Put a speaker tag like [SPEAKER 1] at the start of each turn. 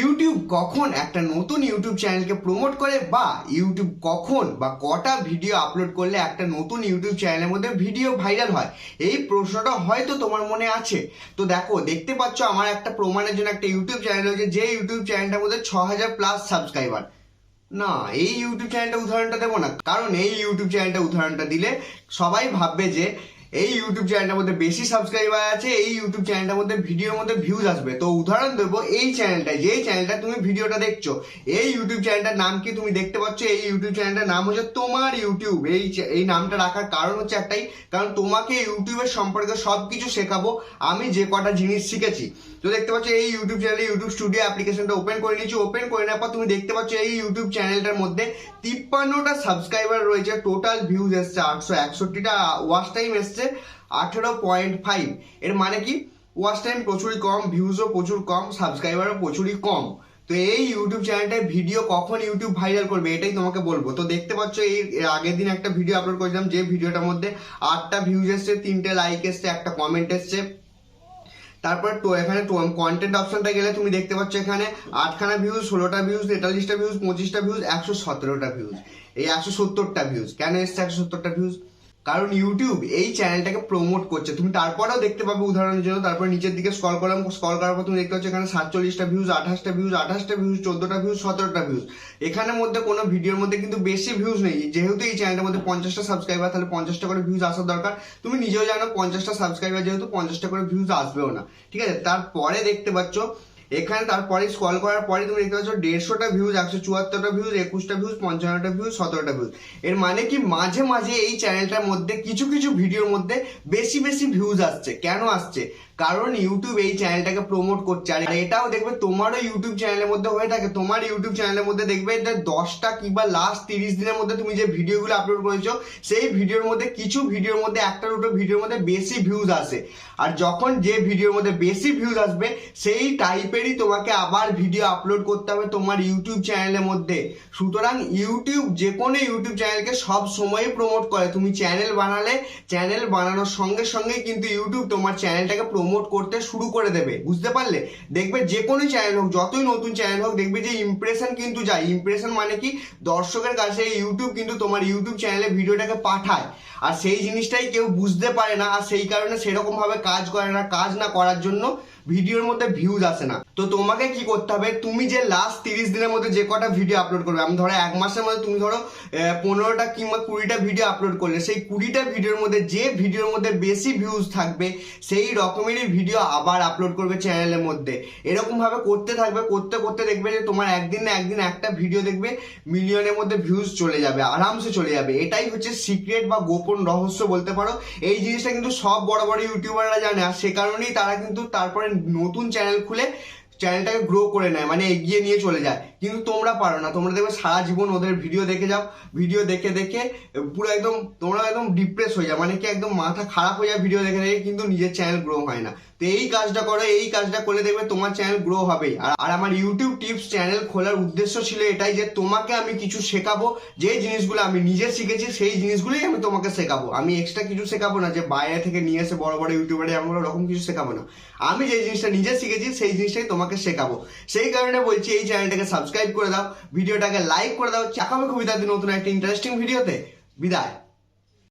[SPEAKER 1] YouTube কখন একটা নতুন ইউটিউব চ্যানেলকে প্রমোট করে বা ইউটিউব কখন বা কটা ভিডিও আপলোড করলে একটা নতুন ইউটিউব চ্যানেলের মধ্যে ভিডিও ভাইরাল হয়? এই প্রশ্নটা হয়তো তোমার মনে আছে। তো দেখো, দেখতে পাচ্ছ আমার একটা প্রমাণের জন্য একটা ইউটিউব চ্যানেল রয়েছে, যে ইউটিউব চ্যানেলটার মধ্যে ছ হাজার প্লাস সাবস্ক্রাইবার না, এই ইউটিউব চ্যানেলটা উদাহরণটা দেবো না। কারণ এই ইউটিউব চ্যানেলটা উদাহরণটা দিলে সবাই ভাববে যে এই ইউটিউব চ্যানেলটার মধ্যে বেশি সাবস্ক্রাইবার আছে, এই ইউটিউব চ্যানেলটার মধ্যে ভিডিওর মধ্যে ভিউজ আসবে। তো উদাহরণ দেবো, এই চ্যানেলটা যেই চ্যানেলটা তুমি ভিডিওটা দেখছ, এই ইউটিউব চ্যানেলটার নাম কি তুমি দেখতে পাচ্ছ? এই ইউটিউব চ্যানেলটার নাম হচ্ছে তোমার ইউটিউব এই এই নামটা রাখার কারণ হচ্ছে একটাই, কারণ তোমাকে ইউটিউবের সম্পর্কে সব কিছু শেখাবো, আমি যে কটা জিনিস শিখেছি। তো দেখতে পাচ্ছ, এই ইউটিউব চ্যানেলে ইউটিউব স্টুডিও অ্যাপ্লিকেশনটা ওপেন করে নিয়েছি। ওপেন করে নেওয়ার পর তুমি দেখতে পাচ্ছ, এই ইউটিউব চ্যানেলটার মধ্যে তিপ্পান্নটা সাবস্ক্রাইবার রয়েছে। টোটাল ভিউজ এসছে আটশো একষট্টিটা ওয়াচ টাইম এসছে আঠেরো পয়েন্ট ফাইভ। এর মানে কি? ওয়াচ টাইম প্রচুরই কম ভিউজও প্রচুর কম সাবস্ক্রাইবারও প্রচুরই কম। তো এই ইউটিউব চ্যানেলটায় ভিডিও কখন ইউটিউব ভাইরাল করবে এটাই তোমাকে বলব। তো দেখতে পাচ্ছ এই আগের দিন একটা ভিডিও আপলোড করেছিলাম, যে ভিডিওটার মধ্যে আটটা ভিউজ এসছে, তিনটে লাইক এসছে, একটা কমেন্ট এসছে। তারপর তো এখানে কন্টেন্ট অপশনটা গেলে তুমি দেখতে পাচ্ছ এখানে আটখানা ভিউজ ষোলোটা ভিউজ তেতাল্লিশটা ভিউজ পঁচিশটা ভিউজ একশো সতেরোটা ভিউজ এই একশো সত্তরটা ভিউজ কেন এসছে একশো সত্তরটা ভিউজ কারণ ইউটিউব এই চ্যানেলটাকে প্রমোট করছে। তুমি তারপরেও দেখতে পাবে উদাহরণের জন্য, তারপর নিচের দিকে স্কল করলাম স্কল করার পর তুমি দেখতে পাচ্ছ এখানে সাতচল্লিশটা ভিউজ আঠাশটা ভিউজ আঠাশটা ভিউজ চোদ্দটা ভিউজ সতেরোটা ভিউজ এখানের মধ্যে কোনো ভিডিওর মধ্যে কিন্তু বেশি ভিউজ নেই। যেহেতু এই চ্যানেলটার মধ্যে পঞ্চাশটা সাবস্ক্রাইবার তাহলে পঞ্চাশটা করে ভিউজ আসার দরকার। তুমি নিজেও জানো পঞ্চাশটা সাবস্ক্রাইবার যেহেতু পঞ্চাশটা করে ভিউজ আসবেও না। ঠিক আছে? তারপরে দেখতে পাচ্ছ এখানে তারপরে স্কল করার পরে তুমি দেখতে পাচ্ছ দেড়শোটা ভিউজ একশো চুয়াত্তরটা ভিউজ একুশটা ভিউজ পঞ্চান্নটা ভিউজ সতেরোটা ভিউজ এর মানে কি মাঝে মাঝে এই চ্যানেলটার মধ্যে কিছু কিছু ভিডিওর মধ্যে বেশি বেশি ভিউজ আসছে। কেন আসছে? কারণ ইউটিউব এই চ্যানেলটাকে প্রমোট করছে। আর এটাও দেখবে তোমারও ইউটিউব চ্যানেলের মধ্যে হয়ে থাকে। তোমার ইউটিউব চ্যানেলের মধ্যে দেখবে দশটা কিংবা লাস্ট তিরিশ দিনের মধ্যে তুমি যে ভিডিওগুলো আপলোড করেছ, সেই ভিডিওর মধ্যে কিছু ভিডিওর মধ্যে একটা দুটো ভিডিওর মধ্যে বেশি ভিউজ আসে। আর যখন যে ভিডিওর মধ্যে বেশি ভিউজ আসবে, সেই টাইপেরই তোমাকে আবার ভিডিও আপলোড করতে হবে তোমার ইউটিউব চ্যানেলের মধ্যে। সুতরাং ইউটিউব যে কোনো ইউটিউব চ্যানেলকে সব সময়ই প্রমোট করে। তুমি চ্যানেল বানালে চ্যানেল বানানোর সঙ্গে সঙ্গে কিন্তু ইউটিউব তোমার চ্যানেলটাকে প্রমোট করতে শুরু করে দেবে, বুঝতে পারলে? দেখবে যে কোনো চ্যানেল হোক, যতই নতুন চ্যানেল হোক, দেখবে যে ইমপ্রেশন কিন্তু যায়। ইমপ্রেশন মানে কি? দর্শকের কাছে ইউটিউব কিন্তু তোমার ইউটিউব চ্যানেলে ভিডিওটাকে পাঠায়। আর সেই জিনিসটাই কেউ বুঝতে পারে না, আর সেই কারণে সেরকমভাবে কাজ করে না, কাজ না করার জন্য ভিডিওর মধ্যে ভিউজ আসে না। তো তোমাকে কি করতে হবে? তুমি যে লাস্ট তিরিশ দিনের মধ্যে যে কটা ভিডিও আপলোড করবে, আমি ধরো এক মাসের মধ্যে তুমি ধরো পনেরোটা কিংবা কুড়িটা ভিডিও আপলোড করলে, সেই কুড়িটা ভিডিওর মধ্যে যে ভিডিওর মধ্যে বেশি ভিউজ থাকবে, সেই রকমেরই ভিডিও আবার আপলোড করবে চ্যানেলের মধ্যে। এরকমভাবে করতে থাকবে, করতে করতে দেখবে যে তোমার একদিন না একদিন একটা ভিডিও দেখবে, মিলিয়নের মধ্যে ভিউজ চলে যাবে, আরামসে চলে যাবে। এটাই হচ্ছে সিক্রেট বা গোপন রহস্য বলতে পারো। এই জিনিসটা কিন্তু সব বড় বড় ইউটিউবাররা জানে, আর সে কারণেই তারা কিন্তু তারপরে নতুন চ্যানেল খুলে চ্যানেলটাকে গ্রো করে নেয় মানে এগিয়ে নিয়ে চলে যায়। কিন্তু তোমরা পারো না। তোমরা দেখবে সারা জীবন ওদের ভিডিও দেখে যাও। ভিডিও দেখে দেখে পুরো একদম, তোমরা একদম ডিপ্রেস হয়ে যাও। মানে কি একদম মাথা খারাপ হয়ে যায় ভিডিও দেখে দেখে কিন্তু নিজের চ্যানেল গ্রো হয় না। তো এই কাজটা করো, এই কাজটা করলে দেখবে তোমার চ্যানেল গ্রো হবেই। আর আমার ইউটিউব টিপস চ্যানেল খোলার উদ্দেশ্য ছিল এটাই যে তোমাকে আমি কিছু শেখাবো, যে জিনিসগুলো আমি নিজে শিখেছি সেই জিনিসগুলোই আমি তোমাকে শেখাবো। আমি এক্সট্রা কিছু শেখাবো না যে বাইরে থেকে নিয়ে এসে বড় বড় ইউটিউবারে এমন ওরকম কিছু শেখাবো না। আমি যে জিনিসটা নিজে শিখেছি সেই জিনিসটাই তোমাকে শেখাবো। সেই কারণে বলছি এই চ্যানেলটাকে সাবস্ক্রাইব করে দাও ভিডিওটাকে লাইক করে দাও। চাকাবে খুবই তাদের নতুন একটা ইন্টারেস্টিং ভিডিওতে বিদায়।